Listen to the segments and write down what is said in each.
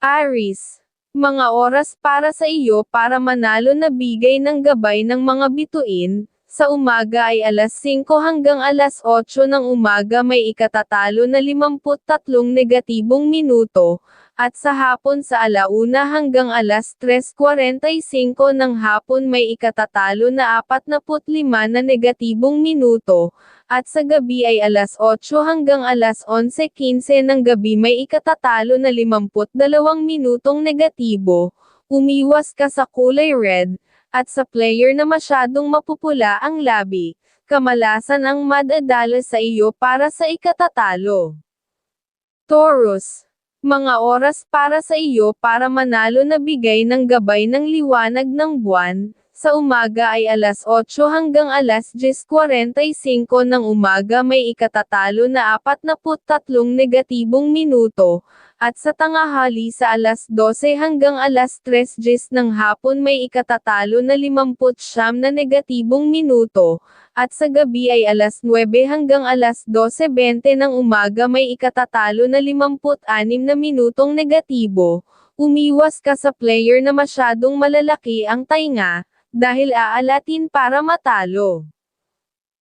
Aris, mga oras para sa iyo para manalo na bigay ng gabay ng mga bituin, sa umaga ay alas 5 hanggang alas 8 ng umaga may ikatatalo na 53 negatibong minuto, at sa hapon sa alauna hanggang alas 3.45 ng hapon may ikatatalo na 45 na negatibong minuto, at sa gabi ay alas 8 hanggang alas 11.15 ng gabi may ikatatalo na 52 minutong negatibo, umiwas ka sa kulay red, at sa player na masyadong mapupula ang labi, kamalasan ang madadala sa iyo para sa ikatatalo. Taurus mga oras para sa iyo para manalo na bigay ng gabay ng liwanag ng buwan, sa umaga ay alas 8 hanggang alas 10.45 ng umaga may ikatatalo na 43 negatibong minuto, at sa tangahali sa alas 12 hanggang alas 3.10 ng hapon may ikatatalo na 59 na negatibong minuto, at sa gabi ay alas 9 hanggang alas 12.20 ng umaga may ikatatalo na 56 na minutong negatibo, umiwas ka sa player na masyadong malalaki ang tainga, dahil aalatin para matalo.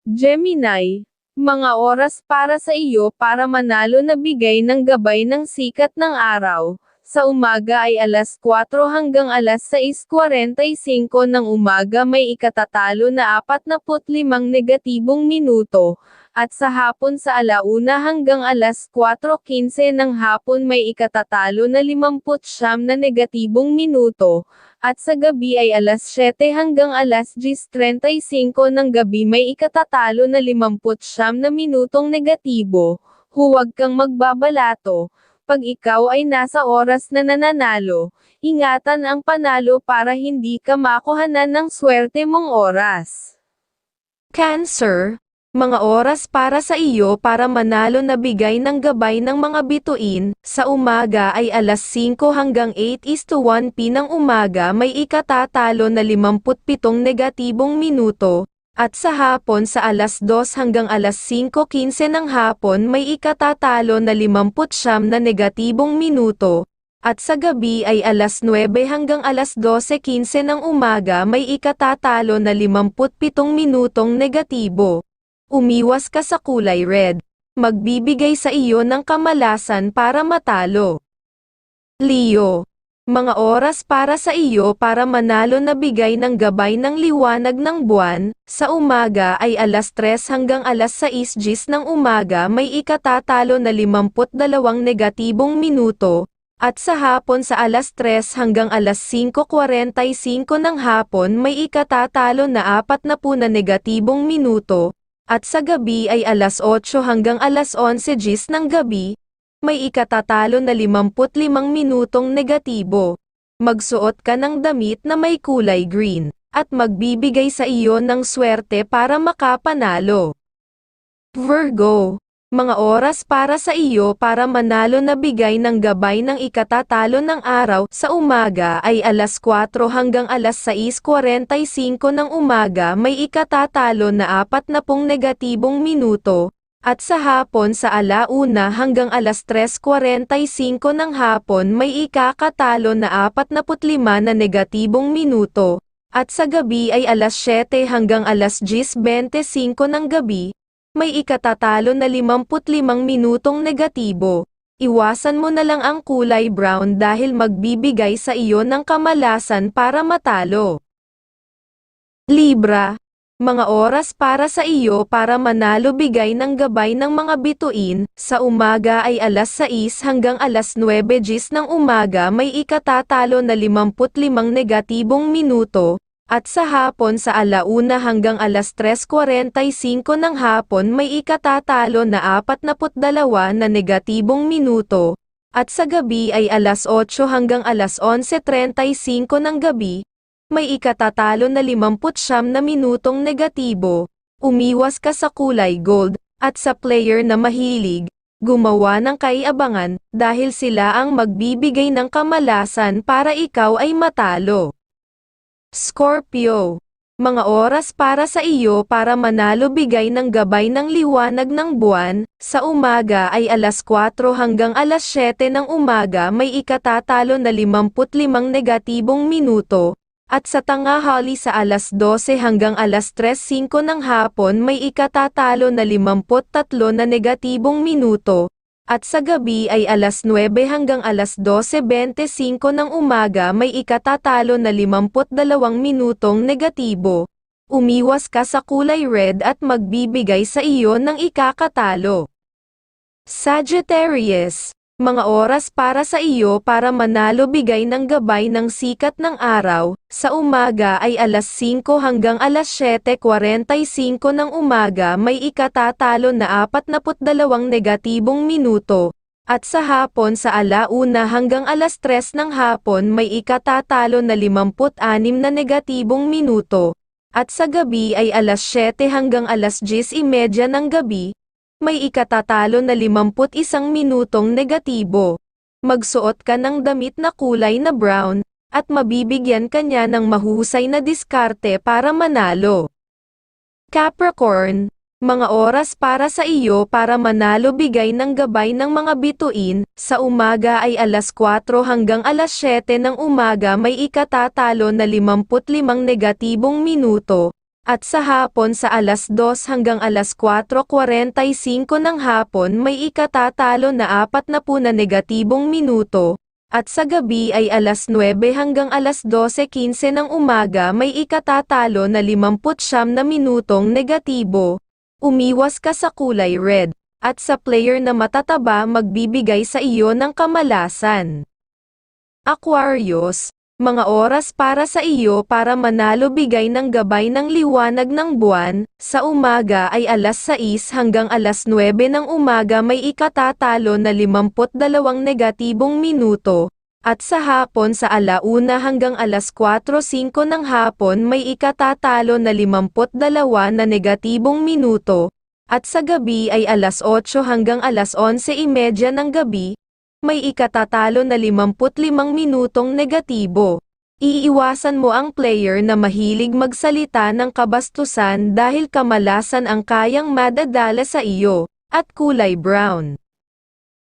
Gemini, mga oras para sa iyo para manalo na bigay ng gabay ng sikat ng araw, sa umaga ay alas 4 hanggang alas 6.45 ng umaga may ikatatalo na 45 negatibong minuto, at sa hapon sa alauna hanggang alas 4.15 ng hapon may ikatatalo na 59 na negatibong minuto, at sa gabi ay alas 7 hanggang alas 10.35 ng gabi may ikatatalo na 59 na minutong negatibo, huwag kang magbabalato, pag ikaw ay nasa oras na nananalo, ingatan ang panalo para hindi ka makuhanan ng swerte mong oras. Cancer, mga oras para sa iyo para manalo na bigay ng gabay ng mga bituin, sa umaga ay alas 5 hanggang 8 is to 1 p ng umaga may ikatatalo na 57 negatibong minuto, at sa hapon sa alas 2 hanggang alas 5.15 ng hapon may ikatatalo na 59 na negatibong minuto, at sa gabi ay alas 9 hanggang alas 12.15 ng umaga may ikatatalo na 57 minutong negatibo. Umiwas ka sa kulay red. Magbibigay sa iyo ng kamalasan para matalo. Leo. Mga oras para sa iyo para manalo na bigay ng gabay ng liwanag ng buwan, sa umaga ay alas 3 hanggang alas 6 gis ng umaga may ikatatalo na 52 negatibong minuto, at sa hapon sa alas 3 hanggang alas 5.45 ng hapon may ikatatalo na 40 na negatibong minuto, at sa gabi ay alas 8 hanggang alas 11 gis ng gabi, may ikatatalo na 55 minutong negatibo. Magsuot ka ng damit na may kulay green, at magbibigay sa iyo ng swerte para makapanalo. Virgo, mga oras para sa iyo para manalo na bigay ng gabay ng ikatatalo ng araw sa umaga ay alas 4 hanggang alas 6.45 ng umaga. May ikatatalo na 40 negatibong minuto, at sa hapon sa alauna hanggang alas 3.45 ng hapon may ikakatalo na 45 na negatibong minuto, at sa gabi ay alas 7 hanggang alas 10.25 ng gabi, may ikatatalo na 55 minutong negatibo. Iwasan mo na lang ang kulay brown dahil magbibigay sa iyo ng kamalasan para matalo. Libra, mga oras para sa iyo para manalo bigay ng gabay ng mga bituin, sa umaga ay alas 6 hanggang alas 9 gis ng umaga may ikatatalo na 55 negatibong minuto, at sa hapon sa alauna hanggang alas 3.45 ng hapon may ikatatalo na 42 na negatibong minuto, at sa gabi ay alas 8 hanggang alas 11.35 ng gabi, may ikatatalo na 59 na minutong negatibo, umiwas ka sa kulay gold, at sa player na mahilig, gumawa ng kaiabangan, dahil sila ang magbibigay ng kamalasan para ikaw ay matalo. Scorpio. mga oras para sa iyo para manalo bigay ng gabay ng liwanag ng buwan, sa umaga ay alas 4 hanggang alas 7 ng umaga may ikatatalo na 55 negatibong minuto, at sa tanghali sa alas 12 hanggang alas 3.05 ng hapon may ikatatalo na 53 na negatibong minuto, at sa gabi ay alas 9 hanggang alas 12.25 ng umaga may ikatatalo na 52 minutong negatibo. Umiwas ka sa kulay red at magbibigay sa iyo ng ikakatalo. Sagittarius, mga oras para sa iyo para manalo bigay ng gabay ng sikat ng araw, sa umaga ay alas 5 hanggang alas 7.45 ng umaga may ikatatalo na 42 negatibong minuto, at sa hapon sa alauna hanggang alas 3 ng hapon may ikatatalo na 56 na negatibong minuto, at sa gabi ay alas 7 hanggang alas 10.30 ng gabi, may ikatatalo na 51 minutong negatibo. Magsuot ka ng damit na kulay na brown, at mabibigyan ka niya ng mahusay na diskarte para manalo. Capricorn, mga oras para sa iyo para manalo bigay ng gabay ng mga bituin, sa umaga ay alas 4 hanggang alas 7 ng umaga may ikatatalo na 55 negatibong minuto, at sa hapon sa alas 2 hanggang alas 4.45 ng hapon may ikatatalo na 40 na negatibong minuto, at sa gabi ay alas 9 hanggang alas 12.15 ng umaga may ikatatalo na 59 na minutong negatibo. Umiwas ka sa kulay red, at sa player na matataba magbibigay sa iyo ng kamalasan. Aquarius, mga oras para sa iyo para manalo bigay ng gabay ng liwanag ng buwan, sa umaga ay alas 6 hanggang alas 9 ng umaga may ikatatalo na 52 negatibong minuto, at sa hapon sa alauna hanggang alas 4.05 ng hapon may ikatatalo na 52 na negatibong minuto, at sa gabi ay alas 8 hanggang alas 11.30 ng gabi, may ikatatalo na 55 minutong negatibo. Iiwasan mo ang player na mahilig magsalita ng kabastusan dahil kamalasan ang kayang madadala sa iyo, at kulay brown.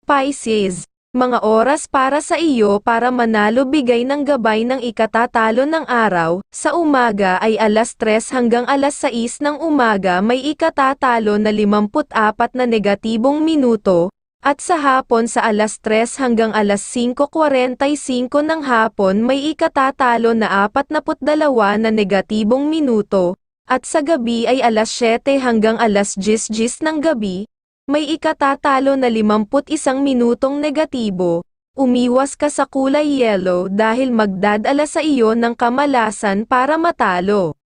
Pisces, mga oras para sa iyo para manalo bigay ng gabay ng ikatatalo ng araw, sa umaga ay alas 3 hanggang alas 6 ng umaga may ikatatalo na 54 na negatibong minuto, at sa hapon sa alas 3 hanggang alas 5.45 ng hapon may ikatatalo na 42 na negatibong minuto, at sa gabi ay alas 7 hanggang alas 10 ng gabi, may ikatatalo na 51 minutong negatibo. Umiwas ka sa kulay yellow dahil magdadala sa iyo ng kamalasan para matalo.